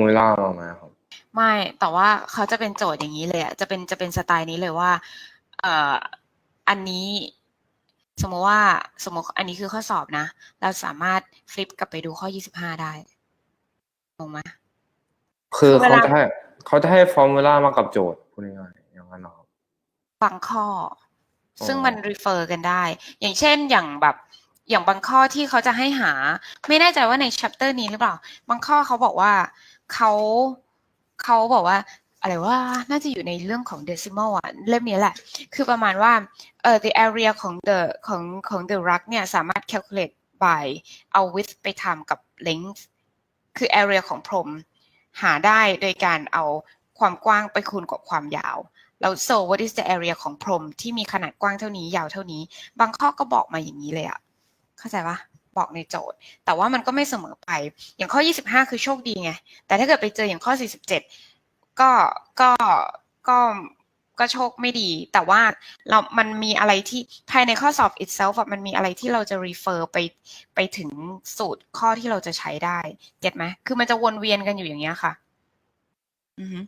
มูล่ามาไหมครับไม่แต่ว่าเขาจะเป็นโจทย์อย่างนี้เลยอะจะเป็นจะเป็นสไตล์นี้เลยว่า เอ่ออันนี้สมมติว่าสมมติอันนี้คือข้อสอบนะ เราสามารถฟลิปกลับไปดูข้อ 25 ได้งงไหมคือคือเวเขาลาจะให้เขาจะให้ฟอร์มูล่ามากับโจทย์พูดง่ายๆอย่างนั้นเหรอครับบางข้ออ๋อซึ่งมัน refer กันได้ อย่างเช่นอย่างแบบอย่างบางข้อที่เขาจะให้หา ไม่แน่ใจว่าใน chapter นี้หรือเปล่า บางข้อเขาบอกว่า เขาเขาบอกว่าอะไรว่าน่าจะอยู่ในเรื่องของ decimal อะเล่มนี้แหละ คือประมาณว่าเอ่อ the area ของ the ของของ the rug เนี่ยสามารถ calculate by เอา width ไปทำกับ length คือ area ของพรม หาได้โดยการเอาความกว้างไปคูณกับความยาว แล้ว so what is the area ของพรมที่มีขนาดกว้างเท่านี้ยาวเท่านี้ บางข้อก็บอกมาอย่างนี้เลยอะเข้าใจปะ บอกในโจทย์ แต่ว่ามันก็ไม่เสมอไป อย่างข้อ 25 คือโชคดีไง แต่ถ้าเกิดไปเจออย่างข้อ 47 ก็ก็ก็ก็โชคไม่ดี แต่ว่าเรา มันมีอะไรที่ภายในข้อสอบ itself อะมันมีอะไรที่เราจะ refer ไปไปถึงสูตรข้อที่เราจะใช้ได้ เก็ตไหม คือมันจะวนเวียนกันอยู่อย่างเงี้ยค่ะ อือฮึ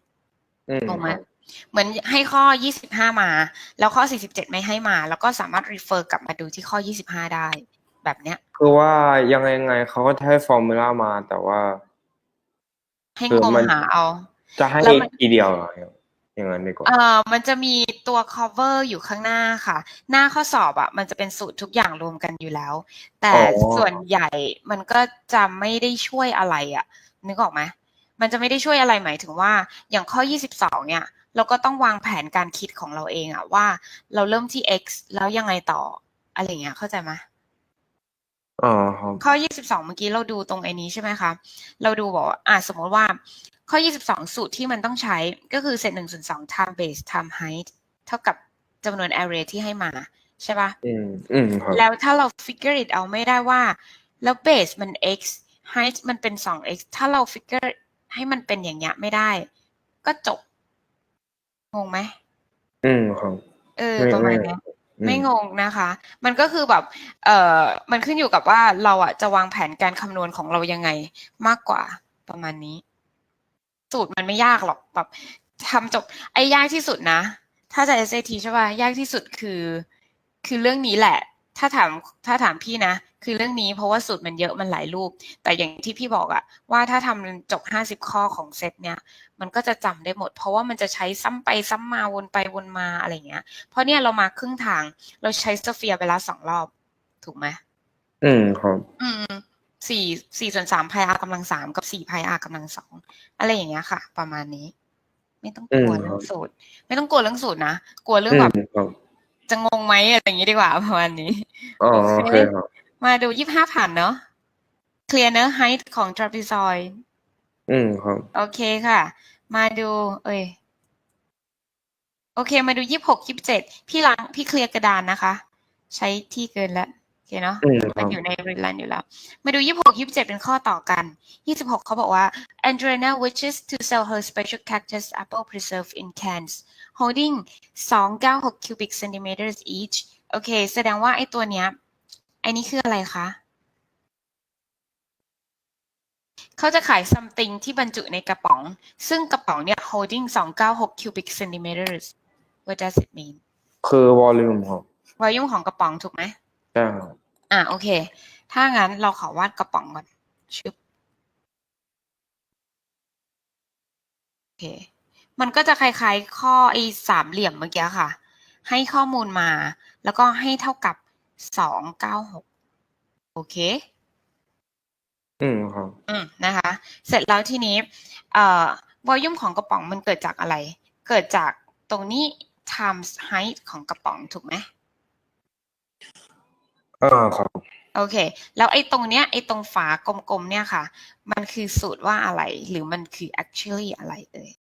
อืมงงไหมครับเหมือนให้ข้อ 25 มา แล้วข้อ 47 ไม่ให้มา แล้วก็สามารถ refer กลับมาดูที่ข้อ 25 ได้ แบบเนี้ย คือว่ายังไงยังไงเขาก็จะให้ฟอร์มูล่ามาแต่ว่า ให้คืองมมันหาเอา จะให้แล้วมันทีเดียวเหรอครับอย่างนั้นดีกว่าเอ่อมันจะมีตัว cover อยู่ข้างหน้าค่ะ หน้าข้อสอบอะ มันจะเป็นสูตรทุกอย่างรวมกันอยู่แล้ว แต่อ๋อส่วนใหญ่มันก็จะไม่ได้ช่วยอะไรอะ นึกออกไหมมันจะไม่ได้ช่วยอะไรหมายถึงว่า อย่างข้อ 22 เนี่ย เราก็ต้องวางแผนการคิดของเราเองอะว่า เราเริ่มที่ x แล้วยังไงต่ออะไรอย่างเงี้ยเข้าใจไหม อ๋อครับข้อ 22 เมื่อกี้เราดูตรงไอ้นี้ใช่ไหมคะ เราดูบอกว่าอะสมมติว่าข้อ 22 สูตรที่มันต้องใช้ก็คือเศษ1ส่วน2 time base time height เท่ากับจำนวน array ที่ให้มาใช่ปะอืมอืมครับแล้วถ้าเรา figure it out ไม่ได้ว่า แล้ว base มัน x height มันเป็น 2x ถ้าเรา figure ให้มันเป็นอย่างเงี้ยไม่ได้ ก็จบ งงไหม อืมครับ เออไม่ประมาไม่ณเนี้ยอื ไม่งงนะคะ มันก็คือแบบ เอ่อ มันขึ้นอยู่กับว่าเราอะจะวางแผนการคำนวณของเรายังไงมากกว่าประมาณนี้ สูตรมันไม่ยากหรอกแบบทำจบ ไอ้ยากที่สุดนะ ถ้าจะ SAT ใช่ป่ะยากที่สุดคือ คือเรื่องนี้แหละ ถ้าถามถ้าถามพี่นะ คือเรื่องนี้เพราะว่าสูตรมันเยอะมันหลายรูป แต่อย่างที่พี่บอกอะว่าถ้าทำจบห้าสิบข้อของเซตเนี้ยมันก็จะจำได้หมด เพราะว่ามันจะใช้ซ้ำไปซ้ำมาวนไปวนมาอะไรอย่างเงี้ย เพราะเนี่ยเรามาครึ่งทางเราใช้โซเฟียไปแล้วสองรอบ ถูกไหมอืมครับ อืมสี่สี่ส่วนสามพายอากำลังสามกับสี่พายอากำลังสองอะไรอย่างเงี้ยค่ะ ประมาณนี้ ไม่ต้องกลัวอืมเรื่อคงรับสูตร ไม่ต้องกลัวเรื่องสูตรนะกลัวเรื่ออืงมแบบครับจะงงไหมอะไรอย่างงี้ดีกว่าประมาณนี้อ๋อโอโอเคเคครับ มาดูยี่ห้าผ่านเนอะเคลียร์เนอะ height ของ trapezoid อืมครับ โอเคค่ะ มาดู เอ้ยโอเค มาดูยี่หกยี่เจ็ดพี่ล้างพี่เคลียร์กระดานนะคะ ใช้ที่เกินแล้วโอเคเนาะอืมคมัรันบอยู่ในรีลันอยู่แล้ว มาดูยี่หกยี่เจ็ดเป็นข้อต่อกันยี่สิบหกเขาบอกว่า Andrea wishes to sell her special cactus apple preserve in cans holding สองเก้าหก cubic centimeters each โอเค แสดงว่าไอ้ตัวเนี้ย ไอ้นี่คืออะไรคะ เขาจะขาย something ที่บรรจุในกระป๋อง ซึ่งกระป๋องเนี่ย holding 296 cubic centimeters what does it mean คือวอลลุ่มครับ volume ของกระป๋องถูกไหมใช่ครับอะโอเค ถ้างั้นเราขอวาดกระป๋องก่อนชึบโอเค มันก็จะคล้ายๆข้อไอ้สามเหลี่ยมเมื่อกี้ค่ะ ให้ข้อมูลมา แล้วก็ให้เท่ากับ 296โอเค อืมครับ อืมนะคะ เสร็จแล้วทีนี้ เอ่อ volume ของกระป๋องมันเกิดจากอะไร เกิดจากตรงนี้ times height ของกระป๋องถูกไหมอ่าครับ โอเค แล้วไอ้ตรงเนี้ยไอ้ตรงฝากลมๆเนี่ยค่ะ มันคือสูตรว่าอะไร หรือมันคือ actually อะไรเอ่ย